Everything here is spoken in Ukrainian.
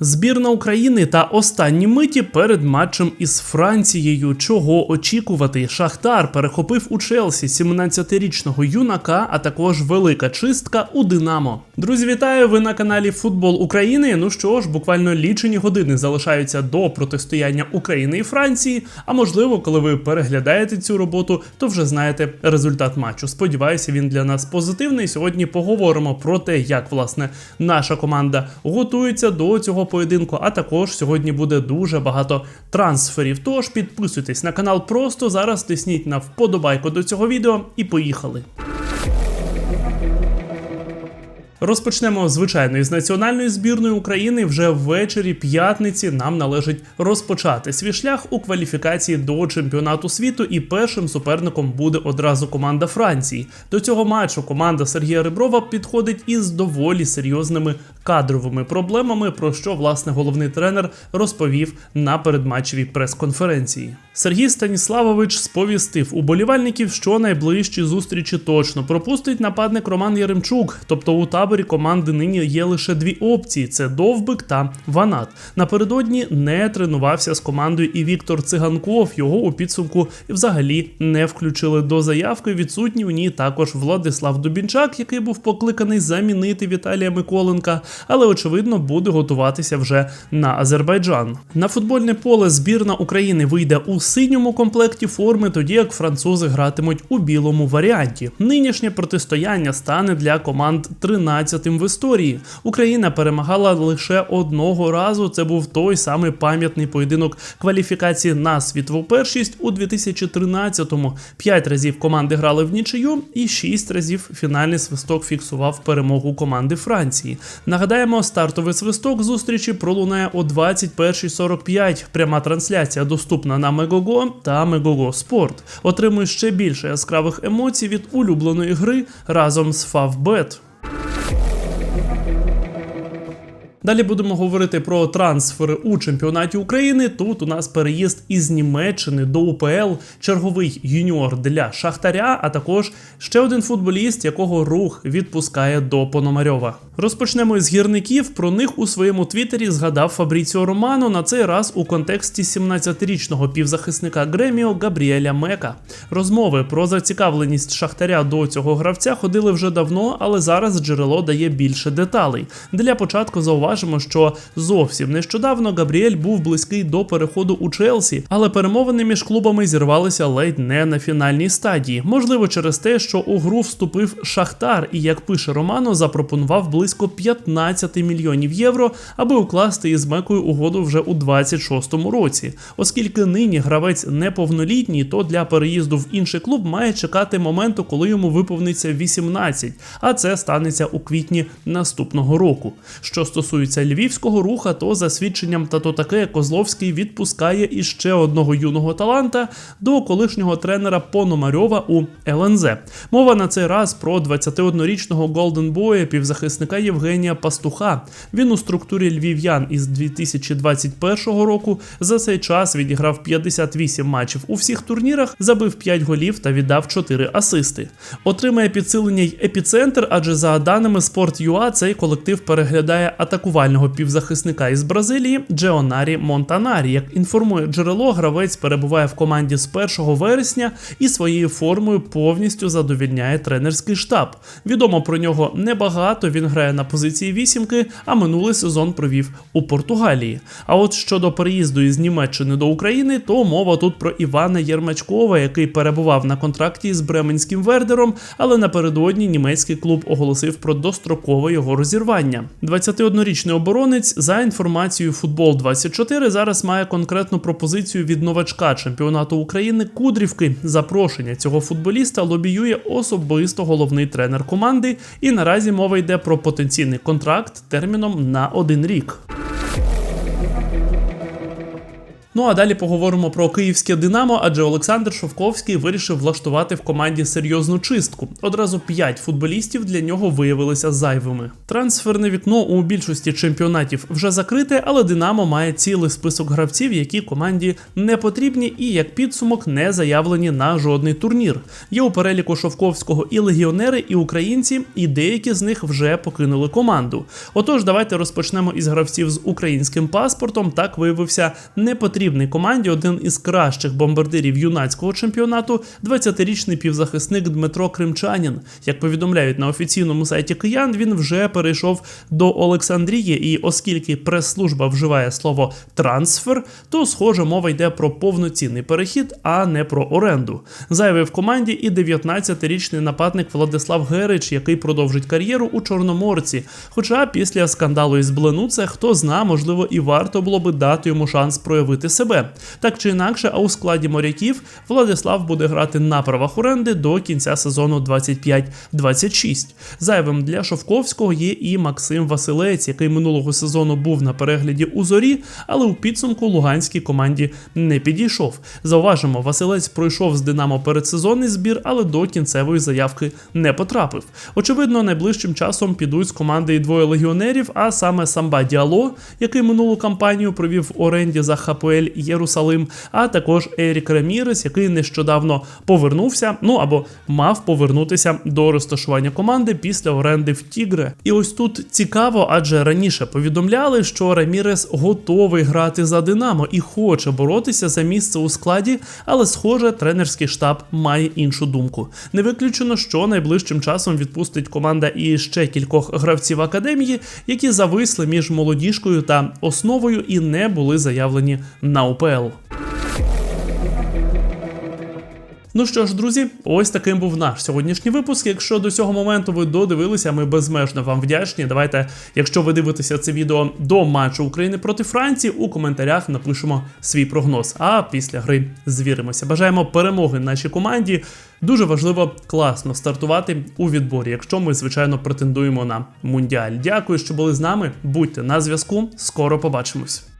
Збірна України та останні миті перед матчем із Францією. Чого очікувати? Шахтар перехопив у Челсі 17-річного юнака, а також велика чистка у Динамо. Друзі, вітаю! Ви на каналі Футбол України. Ну що ж, буквально лічені години залишаються до протистояння України і Франції. А можливо, коли ви переглядаєте цю роботу, то вже знаєте результат матчу. Сподіваюся, він для нас позитивний. Сьогодні поговоримо про те, як власне наша команда готується до цього поєдинку. А також сьогодні буде дуже багато трансферів. Тож підписуйтесь на канал просто зараз. Тисніть на вподобайку до цього відео і поїхали. Розпочнемо звичайно із національної збірної України. Вже ввечері п'ятниці нам належить розпочати свій шлях у кваліфікації до чемпіонату світу. І першим суперником буде одразу команда Франції. До цього матчу команда Сергія Реброва підходить із доволі серйозними кадровими проблемами, про що власне головний тренер розповів на передматчевій прес-конференції. Сергій Станіславович сповістив уболівальників, що найближчі зустрічі точно пропустить нападник Роман Яремчук. Тобто у таборі команди нині є лише дві опції: це Довбик та Ванат. Напередодні не тренувався з командою і Віктор Циганков. Його у підсумку взагалі не включили до заявки. Відсутній у ній також Владислав Дубінчак, який був покликаний замінити Віталія Миколенка, але очевидно буде готуватися вже на Азербайджан. На футбольне поле збірна України вийде у синьому комплекті форми, тоді як французи гратимуть у білому варіанті. Нинішнє протистояння стане для команд 13-тим в історії. Україна перемагала лише одного разу. Це був той самий пам'ятний поєдинок кваліфікації на світову першість у 2013-му. П'ять разів команди грали в нічию, і шість разів фінальний свисток фіксував перемогу команди Франції. Нагадаємо, стартовий свисток зустрічі пролунає о 21.45. Пряма трансляція доступна на Мегого та Мегого Спорт. Отримуй ще більше яскравих емоцій від улюбленої гри разом з Favbet. Okay. Далі будемо говорити про трансфери у чемпіонаті України. Тут у нас переїзд із Німеччини до УПЛ, черговий юніор для Шахтаря, а також ще один футболіст, якого рух відпускає до Пономарьова. Розпочнемо із гірників. Про них у своєму твіттері згадав Фабріціо Романо на цей раз у контексті 17-річного півзахисника Греміо Габріеля Мека. Розмови про зацікавленість Шахтаря до цього гравця ходили вже давно, але зараз джерело дає більше деталей. Для початку зауважимо, що зовсім нещодавно Габріель був близький до переходу у Челсі, але перемовини між клубами зірвалися ледь не на фінальній стадії. Можливо, через те, що у гру вступив Шахтар, і як пише Романо, запропонував близько 15 мільйонів євро, аби укласти із Мекою угоду вже у 26-му році. Оскільки нині гравець неповнолітній, то для переїзду в інший клуб має чекати моменту, коли йому виповниться 18, а це станеться у квітні наступного року. Що стосується львівського руха, то за свідченням тато таке Козловський відпускає іще одного юного таланта до колишнього тренера Пономарьова у ЛНЗ. Мова на цей раз про 21-річного голденбоя півзахисника Євгенія Пастуха. Він у структурі львів'ян із 2021 року за цей час відіграв 58 матчів у всіх турнірах, забив 5 голів та віддав 4 асисти. Отримає підсилення й епіцентр, адже за даними Sport.ua цей колектив переглядає атакувального півзахисника із Бразилії Джеонарі Монтанарі. Як інформує джерело, гравець перебуває в команді з 1 вересня і своєю формою повністю задовільняє тренерський штаб. Відомо про нього небагато. Він грає на позиції вісімки, а минулий сезон провів у Португалії. А от щодо переїзду із Німеччини до України, то мова тут про Івана Єрмачкова, який перебував на контракті з Бременським Вердером, але напередодні німецький клуб оголосив про дострокове його розірвання. 21-річний оборонець, за інформацією Футбол 24 зараз має конкретну пропозицію від новачка чемпіонату України Кудрівки. Запрошення цього футболіста лобіює особисто головний тренер команди, і наразі мова йде про потенційний контракт терміном на один рік. Ну а далі поговоримо про київське Динамо, адже Олександр Шовковський вирішив влаштувати в команді серйозну чистку. Одразу п'ять футболістів для нього виявилися зайвими. Трансферне вікно у більшості чемпіонатів вже закрите, але Динамо має цілий список гравців, які команді не потрібні і як підсумок не заявлені на жодний турнір. Є у переліку Шовковського і легіонери, і українці, і деякі з них вже покинули команду. Отож, давайте розпочнемо із гравців з українським паспортом. Так виявився непотрібний команді один із кращих бомбардирів юнацького чемпіонату, 20-річний півзахисник Дмитро Кримчанін. Як повідомляють на офіційному сайті киян, він вже перейшов до Олександрії, і оскільки прес-служба вживає слово трансфер, то схоже мова йде про повноцінний перехід, а не про оренду. Зайвий в команді і 19-річний нападник Владислав Герич, який продовжить кар'єру у Чорноморці. Хоча після скандалу із Бленуце, хто зна, можливо, і варто було би дати йому шанс проявити себе. Так чи інакше, а у складі моряків Владислав буде грати на правах оренди до кінця сезону 25-26. Зайвим для Шовковського є і Максим Василець, який минулого сезону був на перегляді у зорі, але у підсумку луганській команді не підійшов. Зауважимо, Василець пройшов з Динамо передсезонний збір, але до кінцевої заявки не потрапив. Очевидно, найближчим часом підуть з команди і двоє легіонерів, а саме Самба Діало, який минулу кампанію провів в оренді за ХПЛ Єрусалим, а також Ерік Ремірес, який нещодавно повернувся, ну або мав повернутися до розташування команди після оренди в Тігре. І ось тут цікаво, адже раніше повідомляли, що Ремірес готовий грати за Динамо і хоче боротися за місце у складі, але схоже, тренерський штаб має іншу думку. Не виключено, що найближчим часом відпустить команда і ще кількох гравців академії, які зависли між молодіжкою та основою і не були заявлені на УПЛ. Ну що ж, друзі, ось таким був наш сьогоднішній випуск. Якщо до цього моменту ви додивилися, ми безмежно вам вдячні. Давайте, якщо ви дивитеся це відео до матчу України проти Франції, у коментарях напишемо свій прогноз. А після гри звіримося. Бажаємо перемоги нашій команді. Дуже важливо класно стартувати у відборі, якщо ми, звичайно, претендуємо на мундіаль. Дякую, що були з нами. Будьте на зв'язку. Скоро побачимось.